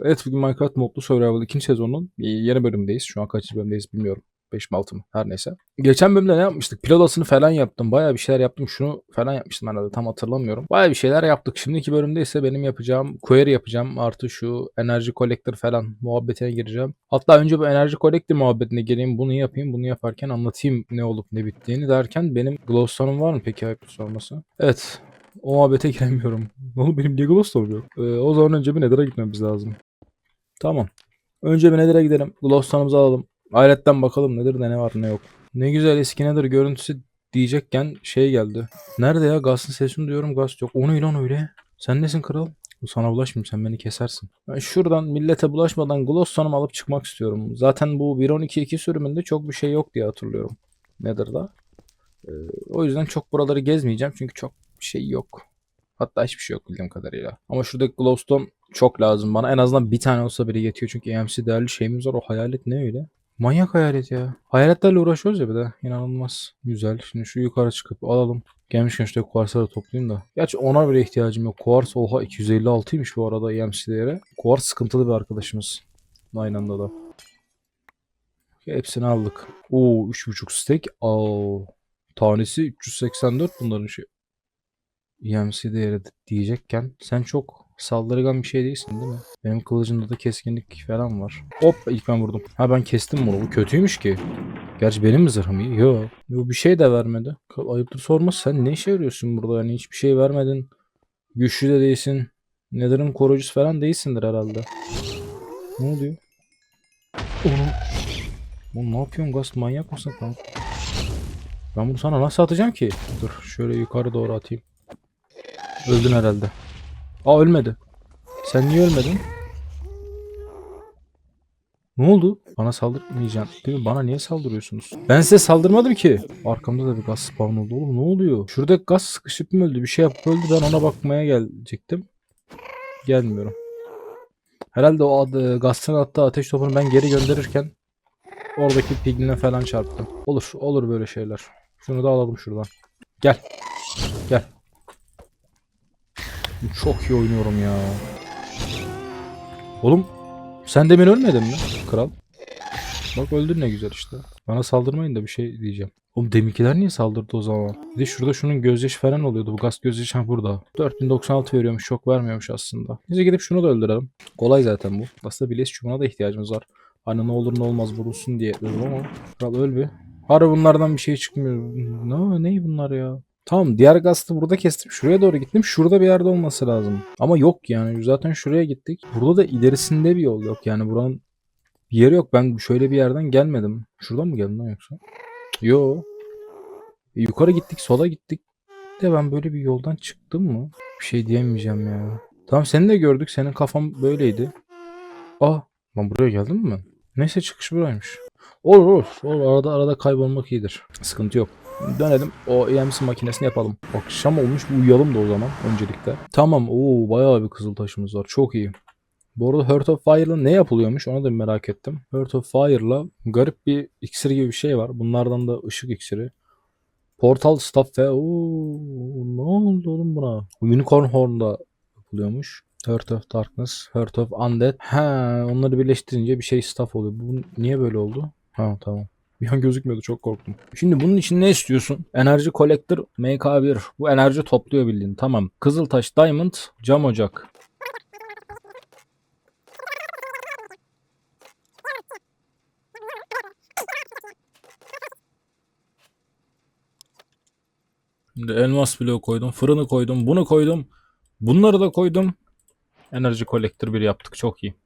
Evet bugün Minecraft modlu Survival 2. sezonun yeni bölümündeyiz. Şu an kaç bölümdeyiz bilmiyorum. 5 mi 6 mı? Her neyse. Geçen bölümde ne yapmıştık? Pil odasını falan yaptım. Bayağı bir şeyler yaptım. Şunu falan yapmıştım herhalde. Tam hatırlamıyorum. Bayağı bir şeyler yaptık. Şimdiki bölümde ise benim yapacağım query yapacağım. Artı şu enerji collector falan muhabbetine gireceğim. Hatta önce bu enerji collector muhabbetine gireyim. Bunu yapayım. Bunu yaparken anlatayım ne olup ne bittiğini derken benim glowstone'um var mı peki ayıp sorması? Evet. O muhabbete giremiyorum. Oğlum benim niye glowstone yok? Ee, o zaman önce bir nether'a gitmemiz lazım. Tamam. Önce bir nether'a gidelim. Glowstone'umuzu alalım. Aletten bakalım nedir de ne var ne yok. Ne güzel eski nether görüntüsü diyecekken şey geldi. Nerede ya? Gaz'ın sesini duyuyorum. Gaz yok. O ne lan öyle? Sen nesin kral? Sana bulaşmayayım sen beni kesersin. Ben şuradan millete bulaşmadan glowstone'umu alıp çıkmak istiyorum. Zaten bu 1.12.2 sürümünde çok bir şey yok diye hatırlıyorum. Nether'da. Ee, o yüzden çok buraları gezmeyeceğim çünkü çok bir şey yok. Hatta hiçbir şey yok bildiğim kadarıyla. Ama şuradaki glowstone çok lazım bana. En azından bir tane olsa bile yetiyor. Çünkü EMC değerli şeyimiz var. O hayalet ne öyle? Manyak hayalet ya. Hayaletlerle uğraşıyoruz ya bir de. İnanılmaz. Güzel. Şimdi şu yukarı çıkıp alalım. Gelmişken şurada kuarsları toplayayım da. Gerçi ona bile ihtiyacım yok. Kuars oha 256'ymış bu arada EMC değeri. Kuars sıkıntılı bir arkadaşımız. Aynı anda da. Hepsini aldık. Oo 3.5 stack. Aa, tanesi 384 bunların şey. EMC değeri diyecekken sen çok saldırgan bir şey değilsin değil mi? Benim kılıcımda da keskinlik falan var. Hop ilk ben vurdum. Ha ben kestim bunu. Bu kötüymüş ki. Gerçi benim mi zırhım iyi? Yok. Yo, bir şey de vermedi. Ayıptır sorması sen ne işe yarıyorsun burada? Yani hiçbir şey vermedin. Güçlü de değilsin. Nether'ın koruyucusu falan değilsindir herhalde. Ne oluyor? Onu... Oğlum ne yapıyorsun Gast? Manyak mısın kanka? Ben bunu sana nasıl atacağım ki? Dur şöyle yukarı doğru atayım. Öldün herhalde. Aa ölmedi. Sen niye ölmedin? Ne oldu? Bana saldırmayacaksın. Değil mi? Bana niye saldırıyorsunuz? Ben size saldırmadım ki. Arkamda da bir gaz spawn oldu oğlum. Ne oluyor? Şurada gaz sıkışıp mı öldü? Bir şey yapıp öldü. Ben ona bakmaya gelecektim. Gelmiyorum. Herhalde o adı, gazın attığı ateş topunu ben geri gönderirken oradaki pigline falan çarptım. Olur. Olur böyle şeyler. Şunu da alalım şuradan. Gel. Gel. Çok iyi oynuyorum ya. Oğlum sen demin ölmedin mi kral? Bak öldün ne güzel işte. Bana saldırmayın da bir şey diyeceğim. Oğlum deminkiler niye saldırdı o zaman? Bir de şurada şunun gözyaşı falan oluyordu. Bu gaz gözyaşı ha burada. 4096 veriyormuş. Çok vermiyormuş aslında. Neyse gidip şunu da öldürelim. Kolay zaten bu. Aslında bileş çubuğuna da ihtiyacımız var. Hani ne olur ne olmaz vurulsun diye ama. Kral öl bir. Harbi bunlardan bir şey çıkmıyor. Ne, ne bunlar ya? Tamam diğer gazete burada kestim. Şuraya doğru gittim. Şurada bir yerde olması lazım. Ama yok yani. Zaten şuraya gittik. Burada da ilerisinde bir yol yok. Yani buranın bir yeri yok. Ben şöyle bir yerden gelmedim. Şuradan mı geldim lan yoksa? Yo. E, yukarı gittik. Sola gittik. De ben böyle bir yoldan çıktım mı? Bir şey diyemeyeceğim ya. Tamam seni de gördük. Senin kafan böyleydi. Aa. Ben buraya geldim mi? Neyse çıkış buraymış. Olur olur. olur. Arada arada kaybolmak iyidir. Sıkıntı yok. Dönelim o EMC makinesini yapalım. Akşam olmuş bu uyuyalım da o zaman öncelikle. Tamam o bayağı bir kızıl taşımız var. Çok iyi. Bu arada Heart of Fire'la ne yapılıyormuş onu da merak ettim. Heart of Fire'la garip bir iksir gibi bir şey var. Bunlardan da ışık iksiri. Portal Staff ve ooo ne oldu oğlum buna? Unicorn Horn'da yapılıyormuş. Heart of Darkness, Heart of Undead. Ha, onları birleştirince bir şey staff oluyor. Bu niye böyle oldu? Ha tamam. Bir an gözükmüyordu çok korktum. Şimdi bunun için ne istiyorsun? Enerji Collector MK1. Bu enerji topluyor bildiğin. Tamam. Kızıltaş Diamond cam ocak. Şimdi elmas bloğu koydum. Fırını koydum. Bunu koydum. Bunları da koydum. Enerji Collector 1 yaptık. Çok iyi.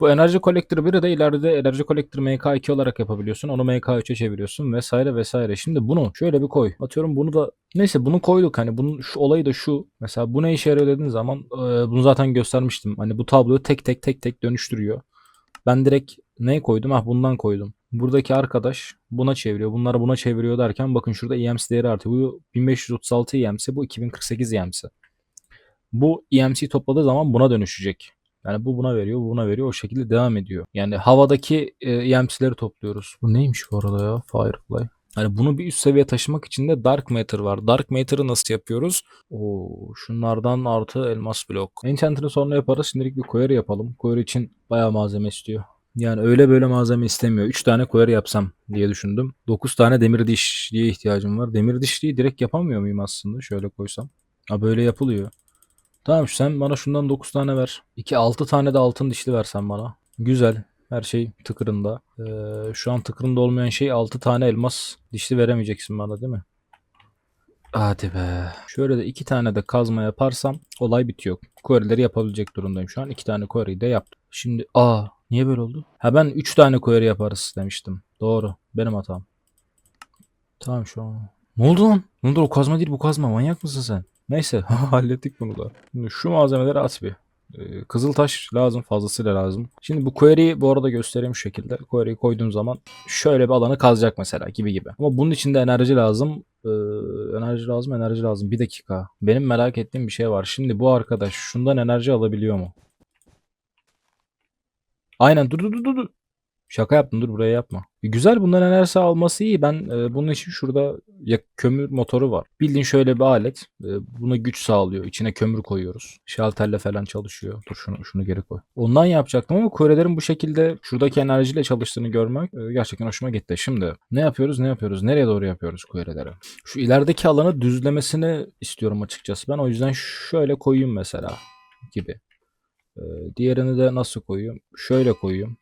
Bu enerji collector 1'i de ileride enerji collector MK2 olarak yapabiliyorsun. Onu MK3'e çeviriyorsun vesaire vesaire. Şimdi bunu şöyle bir koy. Atıyorum bunu da neyse bunu koyduk. Hani bunun şu olayı da şu. Mesela bu ne işe yarıyor dediğin zaman e, bunu zaten göstermiştim. Hani bu tabloyu tek tek tek tek dönüştürüyor. Ben direkt ne koydum? Ah bundan koydum. Buradaki arkadaş buna çeviriyor. Bunları buna çeviriyor derken bakın şurada EMC değeri artıyor. Bu 1536 EMC, bu 2048 EMC. Bu EMC topladığı zaman buna dönüşecek. Yani bu buna veriyor, bu buna veriyor. O şekilde devam ediyor. Yani havadaki e, EMC'leri topluyoruz. Bu neymiş bu arada ya? Firefly. Hani bunu bir üst seviye taşımak için de Dark Matter var. Dark Matter'ı nasıl yapıyoruz? Oo, şunlardan artı elmas blok. Enchantment'ı sonra yaparız. Şimdilik bir query yapalım. Query için bayağı malzeme istiyor. Yani öyle böyle malzeme istemiyor. 3 tane query yapsam diye düşündüm. 9 tane demir dişliğe ihtiyacım var. Demir dişliği direkt yapamıyor muyum aslında? Şöyle koysam. Ha böyle yapılıyor. Tamam sen bana şundan 9 tane ver. 2 6 tane de altın dişli versen bana. Güzel. Her şey tıkırında. Ee, şu an tıkırında olmayan şey 6 tane elmas dişli veremeyeceksin bana değil mi? Hadi be. Şöyle de 2 tane de kazma yaparsam olay bitiyor. Query'leri yapabilecek durumdayım şu an. 2 tane query'yi de yaptım. Şimdi aa niye böyle oldu? Ha ben 3 tane query yaparız demiştim. Doğru. Benim hatam. Tamam şu an. Ne oldu lan? Ne oldu o kazma değil bu kazma. Manyak mısın sen? Neyse hallettik bunu da. Şimdi şu malzemeleri at bir. Ee, Kızıltaş lazım fazlasıyla lazım. Şimdi bu query'i bu arada göstereyim şu şekilde. Query'i koyduğum zaman şöyle bir alanı kazacak mesela gibi gibi. Ama bunun için de enerji lazım. Ee, enerji lazım enerji lazım. Bir dakika. Benim merak ettiğim bir şey var. Şimdi bu arkadaş şundan enerji alabiliyor mu? Aynen dur dur dur dur. Şaka yaptım dur buraya yapma. E, Güzel bundan enerji alması iyi. Ben e, bunun için şurada ya kömür motoru var. Bildiğin şöyle bir alet. E, buna güç sağlıyor. İçine kömür koyuyoruz. Şalterle falan çalışıyor. Dur şunu şunu geri koy. Ondan yapacaktım ama Korelerin bu şekilde şuradaki enerjiyle çalıştığını görmek e, gerçekten hoşuma gitti. Şimdi ne yapıyoruz ne yapıyoruz? Nereye doğru yapıyoruz Koreleri? Şu ilerideki alanı düzlemesini istiyorum açıkçası. Ben o yüzden şöyle koyayım mesela gibi. E, diğerini de nasıl koyayım? Şöyle koyayım.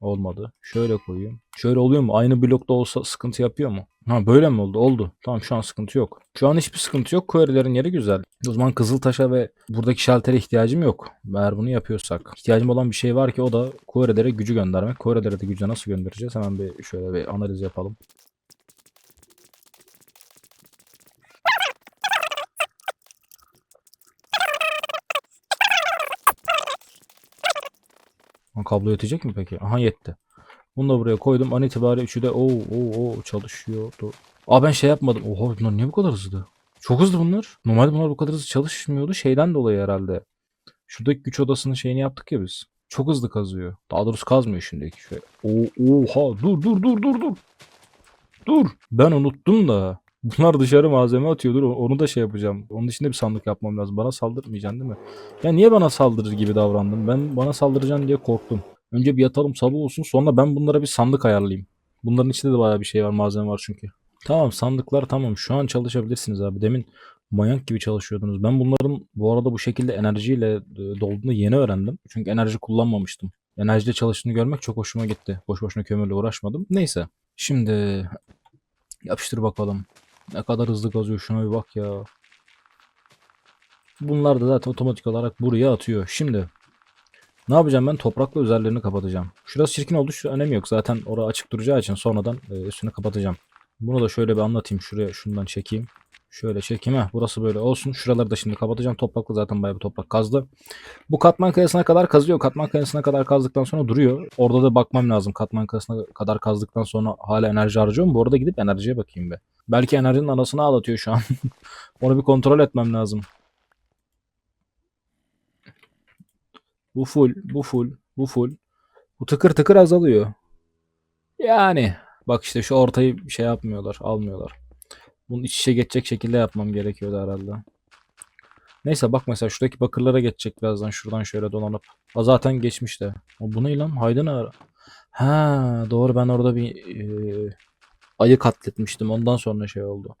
Olmadı. Şöyle koyayım. Şöyle oluyor mu? Aynı blokta olsa sıkıntı yapıyor mu? Ha böyle mi oldu? Oldu. Tamam şu an sıkıntı yok. Şu an hiçbir sıkıntı yok. Query'lerin yeri güzel. O zaman Kızıltaş'a ve buradaki şaltere ihtiyacım yok. Eğer bunu yapıyorsak. İhtiyacım olan bir şey var ki o da Query'lere gücü göndermek. Query'lere de gücü nasıl göndereceğiz? Hemen bir şöyle bir analiz yapalım. Kablo yetecek mi peki? Aha yetti. Bunu da buraya koydum. An itibariyle üçü de oo oo oo çalışıyor. Dur. Aa ben şey yapmadım. Oha bunlar niye bu kadar hızlı? Çok hızlı bunlar. Normalde bunlar bu kadar hızlı çalışmıyordu. Şeyden dolayı herhalde. Şuradaki güç odasının şeyini yaptık ya biz. Çok hızlı kazıyor. Daha doğrusu kazmıyor şimdiki şey. Oo, oha dur dur dur dur dur. Dur. Ben unuttum da. Bunlar dışarı malzeme atıyordur. Onu da şey yapacağım. Onun dışında bir sandık yapmam lazım. Bana saldırmayacaksın değil mi? Ya niye bana saldırır gibi davrandım? Ben bana saldıracaksın diye korktum. Önce bir yatalım sabah olsun sonra ben bunlara bir sandık ayarlayayım. Bunların içinde de bayağı bir şey var malzeme var çünkü. Tamam sandıklar tamam şu an çalışabilirsiniz abi. Demin manyak gibi çalışıyordunuz. Ben bunların bu arada bu şekilde enerjiyle e, dolduğunu yeni öğrendim. Çünkü enerji kullanmamıştım. Enerjiyle çalıştığını görmek çok hoşuma gitti. Boş boşuna kömürle uğraşmadım. Neyse. Şimdi yapıştır bakalım. Ne kadar hızlı kazıyor şuna bir bak ya. Bunlar da zaten otomatik olarak buraya atıyor. Şimdi ne yapacağım ben? Toprakla üzerlerini kapatacağım. Şurası çirkin oldu. Şu önemi yok. Zaten orası açık duracağı için sonradan e, üstünü kapatacağım. Bunu da şöyle bir anlatayım. Şuraya şundan çekeyim. Şöyle çekeyim. Heh, burası böyle olsun. Şuraları da şimdi kapatacağım. Toprakla zaten bayağı bir toprak kazdı. Bu katman kayasına kadar kazıyor. Katman kayasına kadar kazdıktan sonra duruyor. Orada da bakmam lazım. Katman kayasına kadar kazdıktan sonra hala enerji harcıyor mu? Bu arada gidip enerjiye bakayım be. Belki enerjinin anasını ağlatıyor şu an. Onu bir kontrol etmem lazım. Bu full, bu full, bu full. Bu tıkır tıkır azalıyor. Yani bak işte şu ortayı şey yapmıyorlar, almıyorlar. Bunu iç içe geçecek şekilde yapmam gerekiyordu herhalde. Neyse bak mesela şuradaki bakırlara geçecek birazdan şuradan şöyle dolanıp. Aa, zaten geçmiş de. O bu ne lan? Haydın ara. Ha doğru ben orada bir e, ayı katletmiştim. Ondan sonra şey oldu.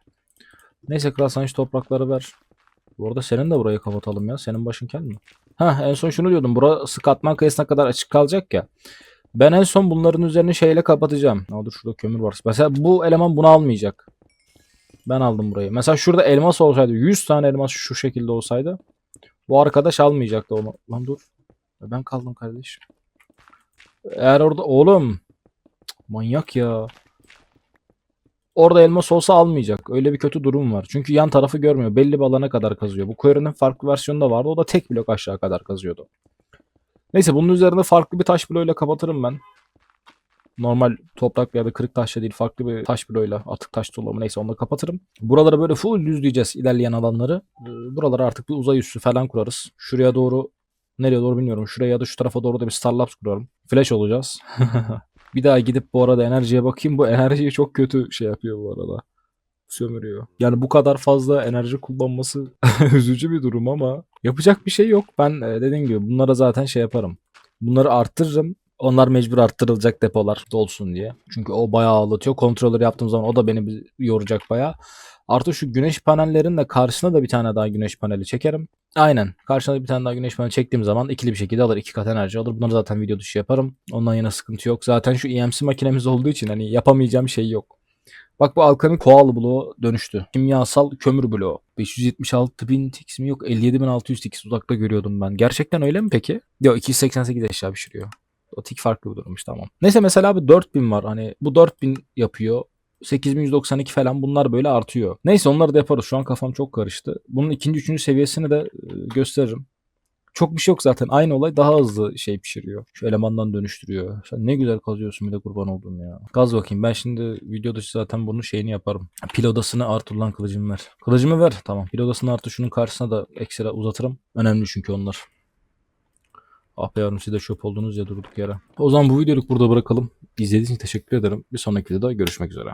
Neyse kral sen şu toprakları ver. Bu arada senin de burayı kapatalım ya. Senin başın kel mi? Ha en son şunu diyordum. Burası katman kayasına kadar açık kalacak ya. Ben en son bunların üzerini şeyle kapatacağım. Aa, dur şurada kömür var. Mesela bu eleman bunu almayacak. Ben aldım burayı. Mesela şurada elmas olsaydı 100 tane elmas şu şekilde olsaydı bu arkadaş almayacaktı onu. Lan dur. Ben kaldım kardeşim. Eğer orada oğlum manyak ya. Orada elmas olsa almayacak. Öyle bir kötü durum var. Çünkü yan tarafı görmüyor. Belli bir alana kadar kazıyor. Bu query'nin farklı versiyonu da vardı. O da tek blok aşağı kadar kazıyordu. Neyse bunun üzerine farklı bir taş bloğuyla kapatırım ben. Normal toprak ya da kırık taşla değil farklı bir taş bloğuyla atık taş dolabı neyse onunla kapatırım. Buraları böyle full düzleyeceğiz ilerleyen alanları. Ee, Buralara artık bir uzay üssü falan kurarız. Şuraya doğru nereye doğru bilmiyorum. Şuraya ya da şu tarafa doğru da bir Starlabs kurarım. Flash olacağız. Bir daha gidip bu arada enerjiye bakayım. Bu enerjiyi çok kötü şey yapıyor bu arada. Sömürüyor. Yani bu kadar fazla enerji kullanması üzücü bir durum ama yapacak bir şey yok. Ben e, dediğim gibi bunlara zaten şey yaparım. Bunları arttırırım. Onlar mecbur arttırılacak depolar dolsun diye. Çünkü o bayağı ağlatıyor. Kontrolleri yaptığım zaman o da beni yoracak bayağı. Artı şu güneş panellerin de karşısına da bir tane daha güneş paneli çekerim. Aynen. Karşına bir tane daha güneş paneli çektiğim zaman ikili bir şekilde alır. iki kat enerji alır. Bunları zaten video dışı yaparım. Ondan yana sıkıntı yok. Zaten şu EMC makinemiz olduğu için hani yapamayacağım şey yok. Bak bu Alkami Koal bloğu dönüştü. Kimyasal kömür bloğu. 576 bin tix mi yok 57.600 tix uzakta görüyordum ben. Gerçekten öyle mi peki? Yok 288 eşya pişiriyor. O tik farklı bir durummuş tamam. Neyse mesela abi 4000 var. Hani bu 4000 yapıyor. 8192 falan bunlar böyle artıyor. Neyse onları da yaparız. Şu an kafam çok karıştı. Bunun ikinci, üçüncü seviyesini de e, gösteririm. Çok bir şey yok zaten. Aynı olay daha hızlı şey pişiriyor. Şu elemandan dönüştürüyor. Sen ne güzel kazıyorsun bir de kurban oldum ya. Gaz bakayım. Ben şimdi video dışı zaten bunun şeyini yaparım. Pil odasını artır lan kılıcımı ver. Kılıcımı ver. Tamam. Pil odasını artır. Şunun karşısına da ekstra uzatırım. Önemli çünkü onlar. Ah be yavrum siz de şöp oldunuz ya durduk yere. O zaman bu videoluk burada bırakalım. İzlediğiniz için teşekkür ederim. Bir sonraki videoda görüşmek üzere.